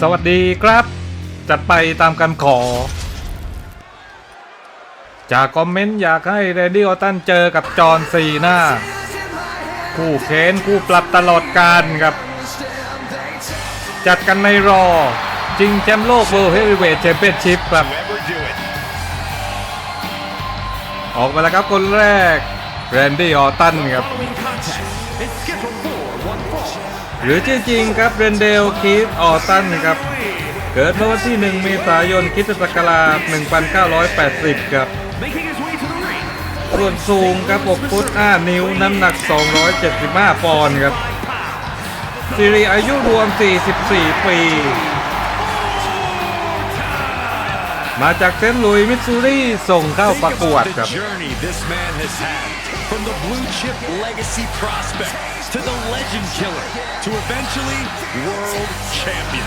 สวัสดีครับ จัดไปตามกันขอ จากคอมเมนต์อยากให้เรดี้ออตันเจอกับจอห์นซีหน้า คู่เค้นคู่ปรับตลอดการครับ จัดกันในรอจริงแชมป์โลก World Heavyweight Championship ครับ ออกมาแล้วครับคนแรกแรนดี้ออตันครับ Following contest is scheduled for one fall. หรือชื่อจริงครับเรนเดลคีธออตันครับ เกิดเมื่อวันที่ 1 เมษายนคริสตศักราช 1980 ครับ Making his way to the ring. ส่วนสูงครับ 6 ฟุต 5 นิ้ว น้ำหนัก 275 ปอนด์ครับซีรีส์อายุรวม 44 ปี มาจากเซนต์หลุยส์มิสซูรีส่งเข้าประกวด Think ครับ about the journey this man has had. From the blue chip legacy prospect to the legend killer to eventually world champion.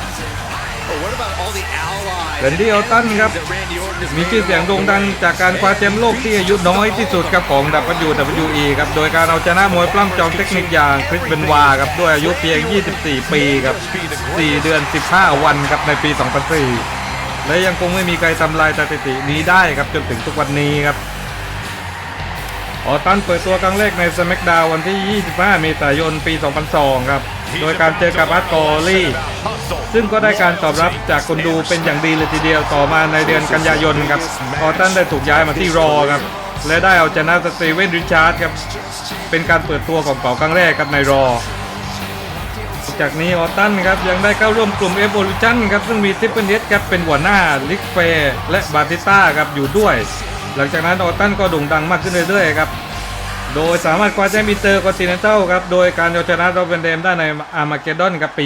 Oh, what about all the allies เรนดี้ออตันครับ that Randy Orton has มีชื่อเสียงโด่งดังจากการคว้าแชมป์โลกที่อายุน้อยที่สุดครับของ WWE ครับ โดยการเอาชนะมวยปล้ำจอมเทคนิคอย่างคริสเบนวาครับ ด้วยอายุเพียง 24 ปีครับ 4 เดือน 15 วันครับในปี 2004 และยังคงไม่มีใครทำลายสถิตินี้ได้ครับจนถึงทุกวันนี้ครับ ออตันเปิดตัวครั้งแรกใน SmackDown วันที่ 25 เมษายน ปี 2002 ครับ โดยการเจอกับอาร์ตกอลลี่ ซึ่งก็ได้การตอบรับจากคนดูเป็นอย่างดีเลยทีเดียวต่อมาในเดือนกันยายนครับ ออตันได้ถูกย้ายมาที่รอครับ และได้เอาชนะสตีเวนริชาร์ดครับ เป็นการเปิดตัวของเขาครั้งแรกครับในรอ จากนี้ออตันครับยังได้เข้าร่วมกลุ่ม Evolution ครับซึ่งมีทิปเปิลเอสครับเป็นหัวหน้าลิกเฟย์และบาติต้าครับอยู่ด้วย หลังจากนั้นออตันก็โด่งดังมากขึ้นเรื่อยๆครับ โดยสามารถคว้าแชมป์อินเตอร์คอนติเนนตัลครับ โดยการเอาชนะโรเบนเดมได้ในอาร์มาเกดอนครับปี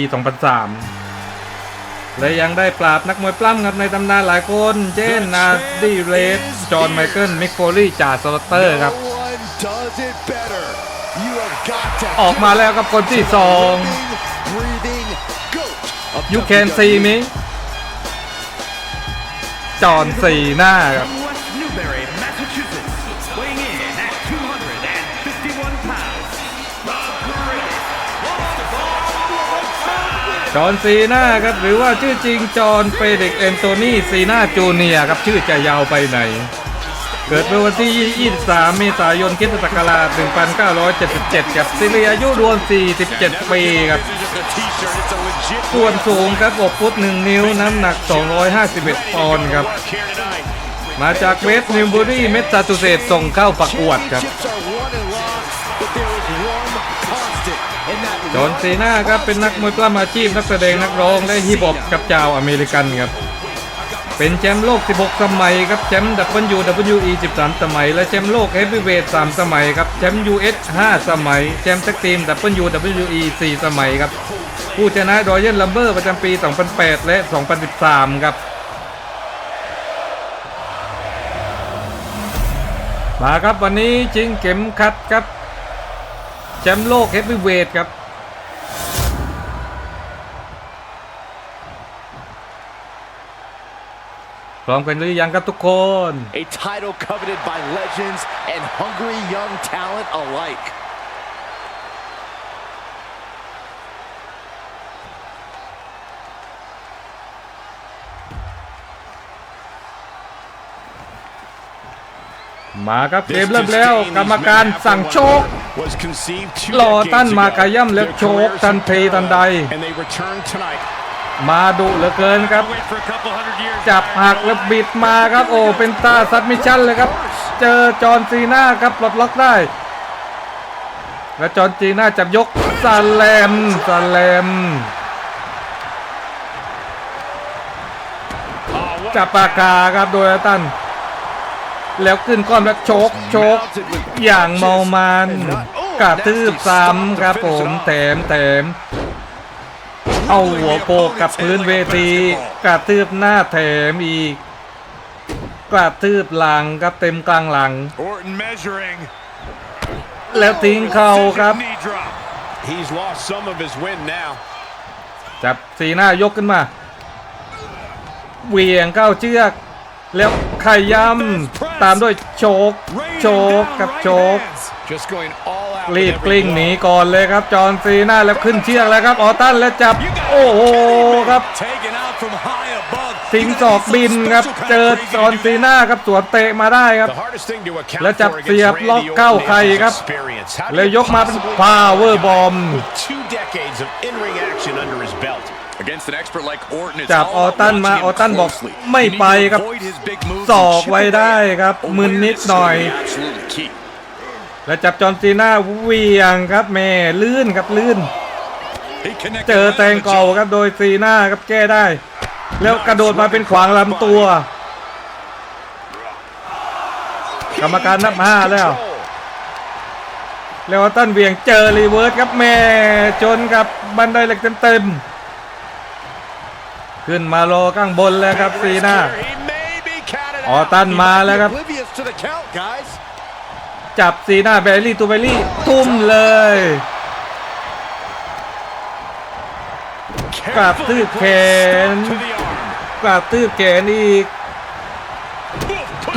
2003 และยังได้ปราบนักมวยปล้ำครับในตำนานหลายคน เช่นนาดีเรสจอห์นไมเคิล มิกโฟลี่จ่าสโลเตอร์ครับ ออกมาแล้วครับคนที่สอง breathing goat of You can see me จอห์นซีหน้าครับ จอห์นซีนาครับหรือว่าชื่อจริงจอห์นเฟเด็กแอนโทนีซีนาจูเนียครับชื่อจะยาวไปไหน เกิดเมื่อวันที่ 23 เมษายนคิสตศักราช 1977 ครับซีเรียอายุรวม 47 ปีครับส่วนสูงครับ6ฟุต 1 นิ้วน้ำหนัก 251 ปอนด์ครับ มาจากเวสต์นิวบุรีเมสซาชูเซตส์ส่งเข้าประกวดครับ จอห์ซีนาครับเป็นนักมวยปล้ำอาชีพนักแสดงนักร้องและฮิปฮอปกับชาวอเมริกันครับ เป็นแชมป์โลก 16 สมัยครับแชมป์ WWE 13 สมัย และแชมป์โลกเฮฟวีเวท3สมัยครับแชมป์ US 5สมัยแชมป์แท็กทีม WWE 4สมัยครับผู้ชนะรอยัลลัมเบอร์ประจำปี 2008 และ 2013 ครับมาครับวันนี้ชิงเข็มขัดครับแชมป์โลกเฮฟวีเวทครับ พร้อมกันหรือยังครับทุกคน a title coveted by legends and hungry young talent alike. มาครับเกมเริ่มแล้วกรรมการสั่งโชค Was conceived two รอตั้น decades มา ago. ขย่ำแล้ว Their โชก careers ทันทีทันใด And they return tonight. มาดุเหลือเกินครับ Wait for a couple hundred years. จับหักแล้วบิดมาครับ โอ้เป็นตาซัดมิชชั่นเลยครับ เจอจอห์นซีน่าครับปลดล็อกได้ และจอห์นซีน่าจับยกซาแลมซาแลม Oh, what จับปากกาครับโดยตัน แล้วขึ้นก้อนแล้วโชกโชกอย่างเมามันกระทืบซ้ำครับผมแถมแถม เอาหัวโปกกับพื้นเวที กระทืบหน้าแถมอีก กระทืบหลังครับเต็มกลางหลัง Orton measuring. แล้วทิ้งเข่าครับ Knee drop. He's lost some of his wind now. จับสีหน้ายกขึ้นมา เหวี่ยงเข้าเชือก แล้วขย้ำตามด้วยโชก โชกกับโชก Just going all out. รีบ with กลิ้ง every หนี blow. ก่อนเลยครับจอห์นซีน่าแล้วขึ้นเชือกแล้วครับออตันแล้วจับโอ้โหครับ Taken out from high above. ทิ้งศอกบินครับเจอจอห์นซีน่าครับสวนเตะมาได้ครับ The hardest thing to account แล้วจับ for against เสียบ Randy ล็อก Orton เข้า is ใคร his ครับ experience. How do แล้ว you ยกมาเป็น possibly พาวเวอร์บอม with two decades of in-ring action under his belt? Against an expert like Orton, it's จับ all ออ about ตันมา watching อ him อตันบอก closely. ไม่ You need ไป to ครับ avoid his big moves ศ and อก chip ไว้ away. ได้ครับมึนนิด Awareness is หน่อย แล้วจับจอห์นซีน่าเวียงครับแม่ลื่นครับลื่น เจอแตงเก่าครับโดยซีน่าครับแก้ได้ แล้วกระโดดมาเป็นขวางลำตัว กรรมการนับห้าแล้วแล้วตันเวียงเจอรีเวิร์สครับแม่จนกับบันไดเหล็กเต็มๆ ขึ้นมารอข้างบนแล้วครับซีน่าออตันมาแล้วครับ Oblivious to the count, guys. จับซีน่าแบลลี่ตูเบลลี่ทุ่มเลยกราบทืบแขน To the arm. กราบตื้อแขนอีก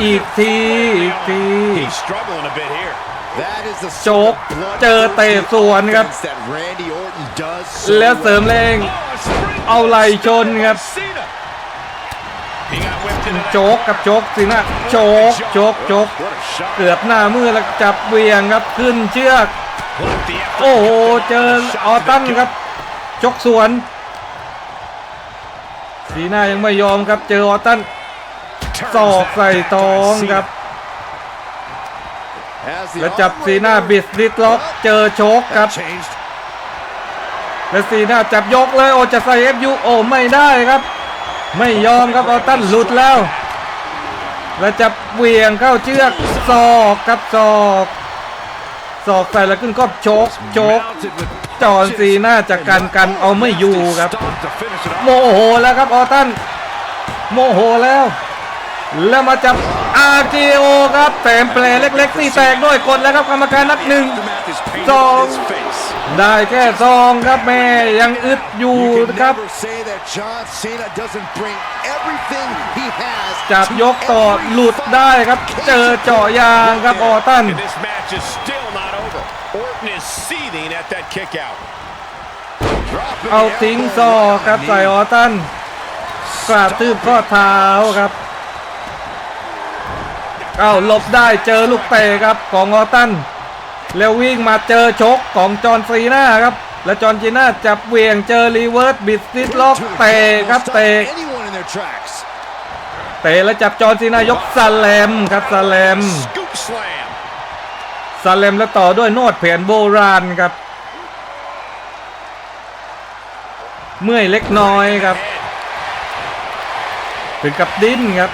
อีกที อีกที He's struggling a bit here. That is the โจ๊ก sort of blood เจอเตะสวนครับ defense that Randy Orton does so แล้วเสริมแรง Oh, a spring เอาไหลชนครับ โจ๊กกับโจ๊กสินะโจ๊กโจ๊กโจ๊กเกือบหน้ามือแล้วจับเวียงครับขึ้นเชือก โอ้โหเจอออตันครับชกสวน สีหน้ายังไม่ยอมครับเจอออตัน Turns ศอกใส่ back ท้องครับ แล้วจับสีหน้าบิดลิดล็อกเจอโชกครับแล้วสีหน้าจับยกเลยโอจะใส่เอฟยูโอไม่ได้ครับ ไม่ยอมครับออตันหลุดแล้วแล้วจะเวียงเข้าเชือกศอกครับศอกศอกใส่แล้วขึ้นก็โชกโชกจอนซีน่าจากกันกันเอาไม่อยู่ครับ โมโหแล้วครับออตันโมโหแล้ว แล้วมาจับ อาร์เกโอครับแถมแผลเล็กๆนี่แตกด้วยกดแล้วครับกรรมการนับหนึ่ง Aftermath is painted Song. on his face. ได้แค่ซองครับแม่ยังอึดอยู่ You can ครับ never say that John Cena doesn't bring everything he has จับ to ยกต่อ every หลุด fight. ได้ครับ เจอเจาะยางครับออตัน And this match is still not over. Orton is seething at that kick out. Dropping เอา the ทิ้ง elbow ซอกครับ knee. ใส่ออตันกราบทืบข้อเท้าครับ เอาหลบได้เจอลูกเตะครับของออตันแล้ววิ่งมาเจอชกของจอห์นซีน่าครับ และจอห์นซีน่าจับเวียงเจอรีเวิร์สบิดซิดล็อกเตะครับเตะเตะแล้วจับจอห์นซีน่ายกสแลมครับสแลมสแลมแล้วต่อด้วยโนวดแผนโบราณครับ เมื่อยเล็กน้อยครับ ถึงกับดิ้นครับ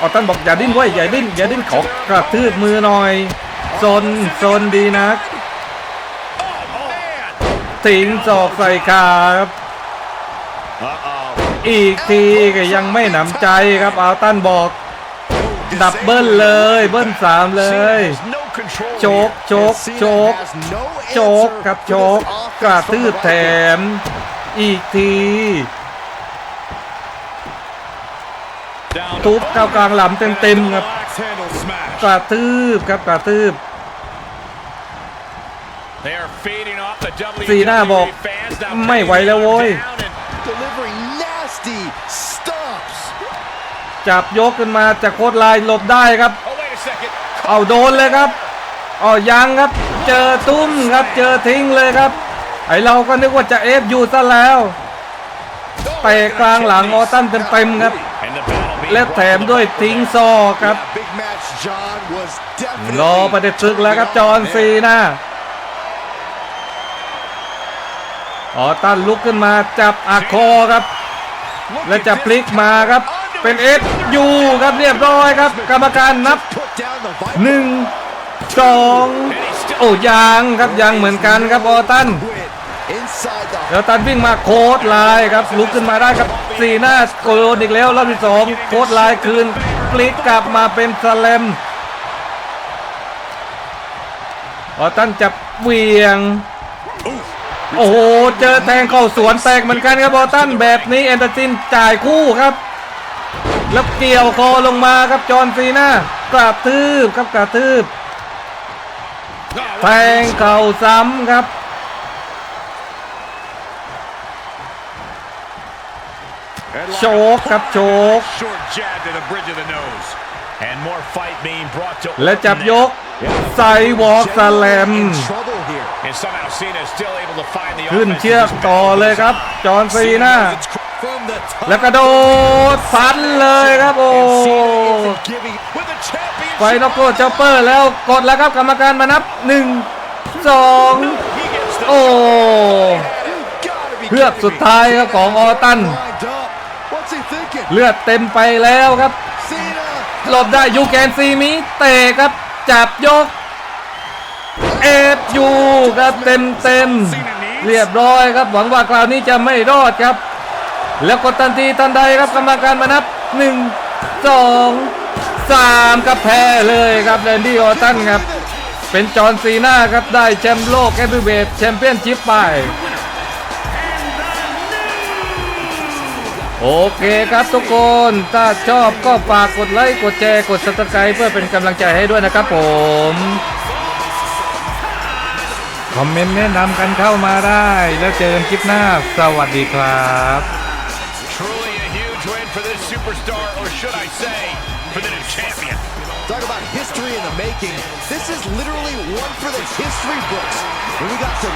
ออตันบอกอย่าดิ้นไว้ยอย่าดิ้นอย่าดิ้นขอกระทืบมือหน่อยโซนโซนดีนักถิงศอกใส่ขาครับอีกทีก็ยังไม่หนำใจครับอัลตันบอก ดับเบิลเลยเบิลสามเลยโชกโชกโชกโชกครับโชกกระทืบแถม อีกที ทุบเข้ากลางหลำเต็มๆครับ Axe handle smash. กระทืบครับกระทืบ They are feeding off the WWE ซีน่าบอก fans now ไม่ไหวแล้วโว้ย down and Delivering nasty stomps. จับยกขึ้นมาจากโคตรลายหลบได้ครับ Oh wait a second. เอาโดนเลยครับเอายังครับ เจอตุ้มครับเจอทิ้งเลยครับ ไอเราก็นึกว่าจะเอฟอยู่ซะแล้วเตะกลางหลังออตันเต็มๆครับ And the battle being และแถมด้วยทิ้งซอกครับ That big match, John, was รอ definitely ประเด็นศึกแล้วครับจอห์นซีน่าออตันลุกขึ้นมาจับอาคอครับ และจะพลิกมาครับ เป็นเอฟยูครับเรียบร้อยครับ กรรมการนับ put down the Viking หนึ่งสองโอ้ยังครับยังเหมือนกันครับออตัน quit inside the แล้วตันวิ่งมาโค้ดลน์ครับลุกขึ้นมาได้ครับสีหน้าโกโดนอีกแล้วรอบที่สองโค้ดลน์คืนพลิกกลับมาเป็นสแลมออตันจับเวียง โอ้โห เจอแทงเข้าสวนแตกเหมือนกันครับออตันแบบนี้แอนเดอร์ซินจ่ายคู่ครับ แล้วเกี่ยวคอลงมาครับจอห์นซีน่ากระทืบครับกระทืบแทงเข่าซ้ำครับ โชกครับโชก Short jab to the bridge of the nose. And more fight being brought to และจับยกไซวอล์กสแลม In trouble here. And somehow Cena is still able to find the ขึ้น offense เชือก in his ต่อ bag. เลยครับ จอห์นซีน่า From the top. แล้วกระโดดฟันเลยครับโอ้ And Cena isn't giving With the championship. ไฟนอกโกจัปเปอร์แล้วกดแล้วครับกรรมการมานับ1 2 He gets the โอ้ Gotta be เพือกสุดท้ายครับของออตัน เลือดเต็มไปแล้วครับ Cena. หลบได้ยูแกนซีมีเตะครับ จับยกเอฟยูครับเต็มเต็มๆเรียบร้อยครับ หวังว่าคราวนี้จะไม่รอดครับ แล้วกดทันทีทันใดครับกรรมการมานับ 1 2 3ครับแพ้เลยครับแรนดี้ออตตันครับ เป็นจอห์นซีน่าครับได้แชมป์โลกแอดเวทแชมเปี้ยนชิพไป โอเคครับทุกคน ถ้าชอบก็ฝากกดไลค์ กดแชร์ กด subscribe เพื่อเป็นกำลังใจให้ด้วยนะครับผม คอมเมนต์แนะนำกันเข้ามาได้ แล้วเจอกันคลิปหน้า สวัสดีครับ Truly a huge win for this superstar, or should I say, for the new champion. Talk about history in the making. This is literally one for the history books. When we got to